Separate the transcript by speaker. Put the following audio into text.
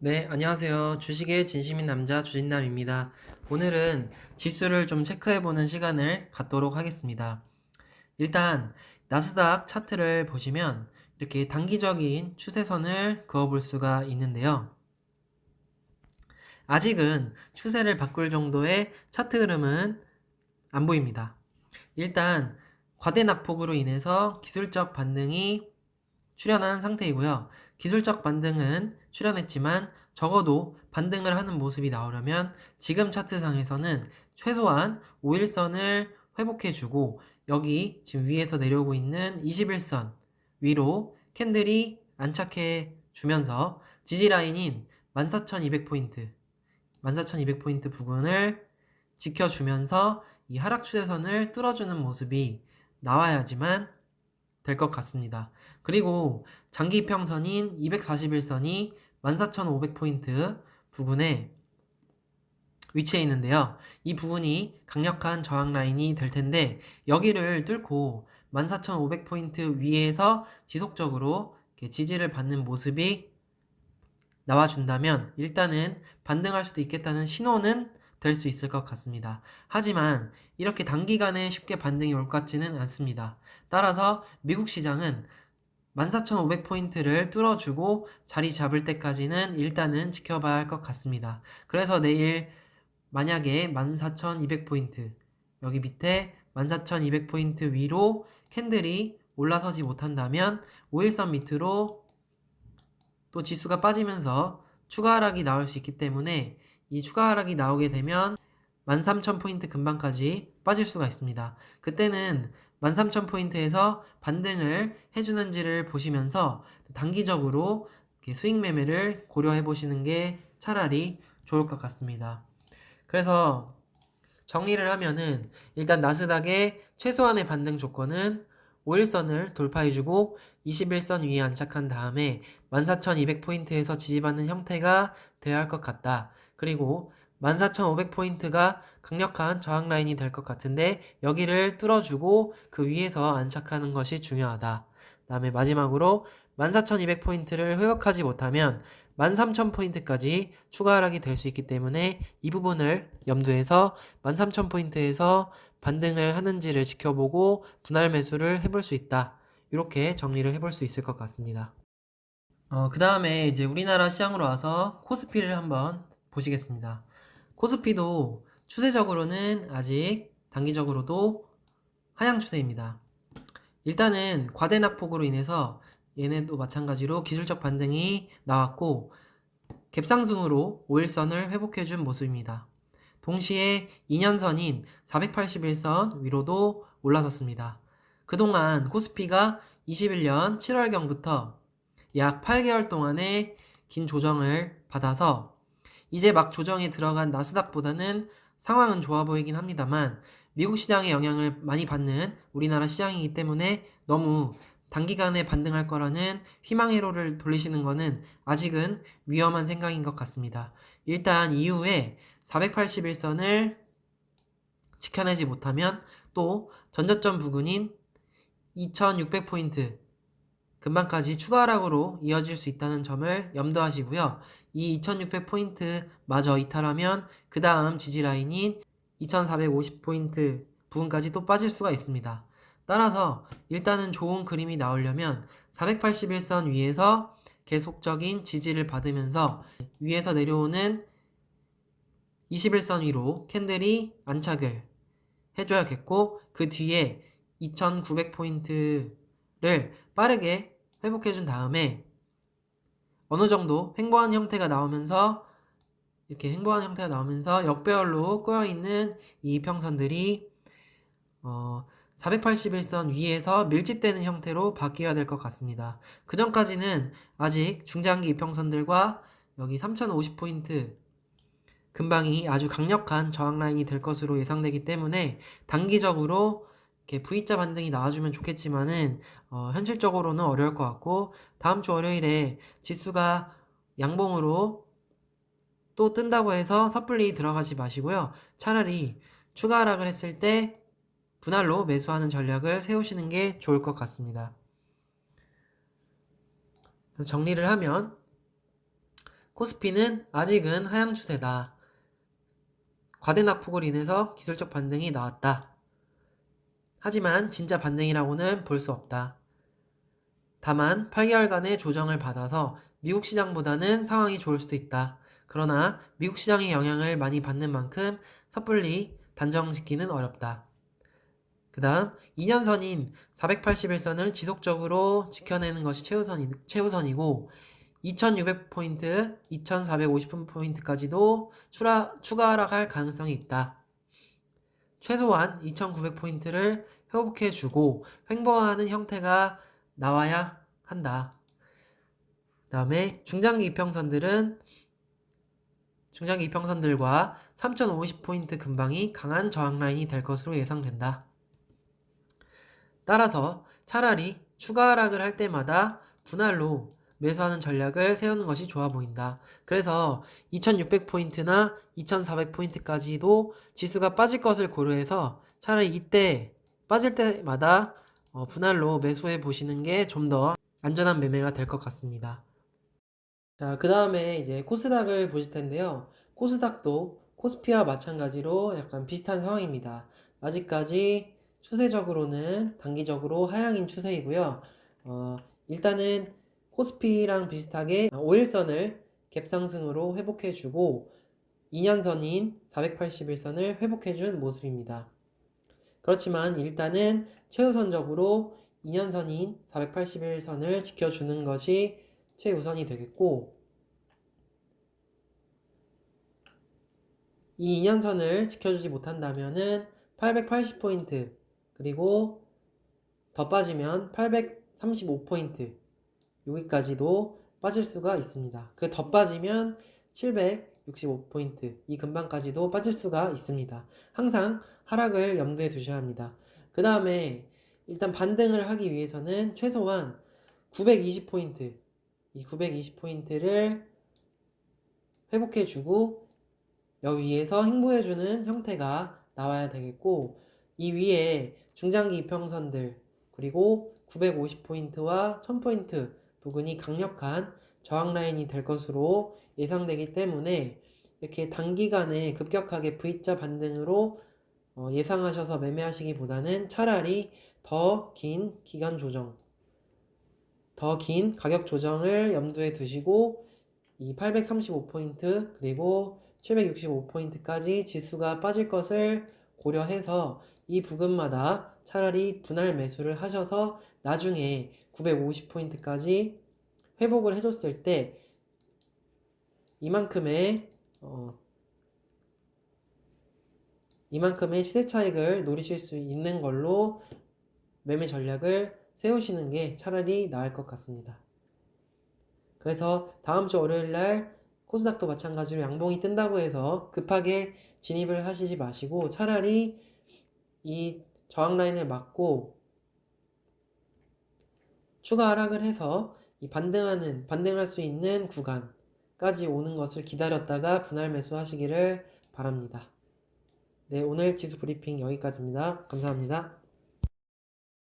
Speaker 1: 네, 안녕하세요. 주식의 진심인 남자 주진남입니다. 오늘은 지수를 좀 체크해보는 시간을 갖도록 하겠습니다. 일단, 나스닥 차트를 보시면 이렇게 단기적인 추세선을 그어볼 수가 있는데요. 아직은 추세를 바꿀 정도의 차트 흐름은 안 보입니다. 일단, 과대 낙폭으로 인해서 기술적 반등이 출현한 상태이고요. 기술적 반등은 출현했지만 적어도 반등을 하는 모습이 나오려면 지금 차트상에서는 최소한 5일선을 회복해주고 여기 지금 위에서 내려오고 있는 21선 위로 캔들이 안착해 주면서 지지라인인 14,200포인트 14,200포인트 부근을 지켜주면서 이 하락 추세선을 뚫어주는 모습이 나와야지만 될 것 같습니다. 그리고 장기 평선인 241선이 14,500포인트 부근에 위치해 있는데요. 이 부분이 강력한 저항 라인이 될 텐데 여기를 뚫고 14,500포인트 위에서 지속적으로 지지를 받는 모습이 나와준다면 일단은 반등할 수도 있겠다는 신호는 될 수 있을 것 같습니다. 하지만 이렇게 단기간에 쉽게 반등이 올 것 같지는 않습니다. 따라서 미국 시장은 14,500포인트를 뚫어주고 자리 잡을 때까지는 일단은 지켜봐야 할 것 같습니다. 그래서 내일 만약에 14,200포인트 여기 밑에 14,200포인트 위로 캔들이 올라서지 못한다면 5일선 밑으로 또 지수가 빠지면서 추가 하락이 나올 수 있기 때문에 이 추가 하락이 나오게 되면 13,000포인트 근방까지 빠질 수가 있습니다. 그때는 13,000포인트에서 반등을 해주는지를 보시면서 단기적으로 수익 매매를 고려해 보시는 게 차라리 좋을 것 같습니다. 그래서 정리를 하면은 일단 나스닥의 최소한의 반등 조건은 5일선을 돌파해주고 21선 위에 안착한 다음에 14,200포인트에서 지지받는 형태가 되어야 할 것 같다. 그리고 14,500포인트가 강력한 저항 라인이 될 것 같은데 여기를 뚫어주고 그 위에서 안착하는 것이 중요하다. 다음에 마지막으로 14,200포인트를 회복하지 못하면 13,000포인트까지 추가 하락이 될 수 있기 때문에 이 부분을 염두해서 13,000포인트에서 반등을 하는지를 지켜보고 분할 매수를 해볼 수 있다. 이렇게 정리를 해볼 수 있을 것 같습니다. 어, 그 다음에 이제 우리나라 시장으로 와서 코스피를 한번 보시겠습니다. 코스피도 추세적으로는 아직 단기적으로도 하향 추세입니다. 일단은 과대 낙폭으로 인해서 얘네도 마찬가지로 기술적 반등이 나왔고 갭상승으로 5일선을 회복해준 모습입니다. 동시에 2년선인 481선 위로도 올라섰습니다. 그동안 코스피가 21년 7월경부터 약 8개월 동안의 긴 조정을 받아서 이제 막 조정에 들어간 나스닥보다는 상황은 좋아 보이긴 합니다만 미국 시장의 영향을 많이 받는 우리나라 시장이기 때문에 너무 단기간에 반등할 거라는 희망회로를 돌리시는 것은 아직은 위험한 생각인 것 같습니다. 일단 이후에 481선을 지켜내지 못하면 또 전저점 부근인 2600포인트 금방까지 추가 하락으로 이어질 수 있다는 점을 염두하시고요. 이 2600포인트 마저 이탈하면 그 다음 지지라인인 2450포인트 부분까지 또 빠질 수가 있습니다. 따라서 일단은 좋은 그림이 나오려면 481선 위에서 계속적인 지지를 받으면서 위에서 내려오는 21선 위로 캔들이 안착을 해줘야겠고 그 뒤에 2900포인트 를 빠르게 회복해 준 다음에 어느 정도 횡보한 형태가 나오면서 이렇게 횡보한 형태가 나오면서 역배열로 꼬여 있는 이 이평선들이 어, 481선 위에서 밀집되는 형태로 바뀌어야 될 것 같습니다. 그 전까지는 아직 중장기 이평선들과 여기 3050포인트 근방이 아주 강력한 저항 라인이 될 것으로 예상되기 때문에 단기적으로 이렇게 V자 반등이 나와주면 좋겠지만은 어, 현실적으로는 어려울 것 같고 다음 주 월요일에 지수가 양봉으로 또 뜬다고 해서 섣불리 들어가지 마시고요. 차라리 추가 하락을 했을 때 분할로 매수하는 전략을 세우시는 게 좋을 것 같습니다. 정리를 하면 코스피는 아직은 하향 추세다. 과대 낙폭으로 인해서 기술적 반등이 나왔다. 하지만 진짜 반등이라고는 볼 수 없다. 다만 8개월간의 조정을 받아서 미국 시장보다는 상황이 좋을 수도 있다. 그러나 미국 시장의 영향을 많이 받는 만큼 섣불리 단정 짓기는 어렵다. 그 다음 2년선인 481선을 지속적으로 지켜내는 것이 최우선이, 최우선이고 2600포인트, 2450포인트까지도 추라, 추가 하락할 가능성이 있다. 최소한 2900포인트를 회복해주고 횡보하는 형태가 나와야 한다. 그 다음에 중장기 이평선들은 중장기 이평선들과 3050포인트 근방이 강한 저항 라인이 될 것으로 예상된다. 따라서 차라리 추가 하락을 할 때마다 분할로 매수하는 전략을 세우는 것이 좋아 보인다. 그래서 2600포인트나 2400포인트까지도 지수가 빠질 것을 고려해서 차라리 이때 빠질 때마다 어, 분할로 매수해 보시는 게 좀 더 안전한 매매가 될 것 같습니다. 자, 그 다음에 이제 코스닥을 보실 텐데요. 코스닥도 코스피와 마찬가지로 약간 비슷한 상황입니다. 아직까지 추세적으로는 단기적으로 하향인 추세이고요. 어, 일단은 코스피랑 비슷하게 5일선을 갭상승으로 회복해주고 2년선인 481선을 회복해준 모습입니다. 그렇지만 일단은 최우선적으로 2년선인 481선을 지켜주는 것이 최우선이 되겠고 이 2년선을 지켜주지 못한다면은 880포인트 그리고 더 빠지면 835포인트 여기까지도 빠질 수가 있습니다. 그 더 빠지면 765포인트 이 근방까지도 빠질 수가 있습니다. 항상 하락을 염두에 두셔야 합니다. 그 다음에 일단 반등을 하기 위해서는 최소한 920포인트 이 920포인트를 회복해주고 여기 위에서 행보해주는 형태가 나와야 되겠고 이 위에 중장기 이평선들 그리고 950포인트와 1000포인트 부근이 강력한 저항 라인이 될 것으로 예상되기 때문에 이렇게 단기간에 급격하게 V자 반등으로 어, 예상하셔서 매매하시기보다는 차라리 더 긴 기간 조정, 더 긴 가격 조정을 염두에 두시고 이 835포인트 그리고 765포인트까지 지수가 빠질 것을 고려해서 이 부근마다 차라리 분할 매수를 하셔서 나중에 950포인트까지 회복을 해줬을 때 이만큼의 어, 이만큼의 시세 차익을 노리실 수 있는 걸로 매매 전략을 세우시는 게 차라리 나을 것 같습니다. 그래서 다음 주 월요일 날 코스닥도 마찬가지로 양봉이 뜬다고 해서 급하게 진입을 하시지 마시고 차라리 이 저항 라인을 막고 추가 하락을 해서 이 반등하는 반등할 수 있는 구간까지 오는 것을 기다렸다가 분할 매수하시기를 바랍니다. 네, 오늘 지수 브리핑 여기까지입니다. 감사합니다.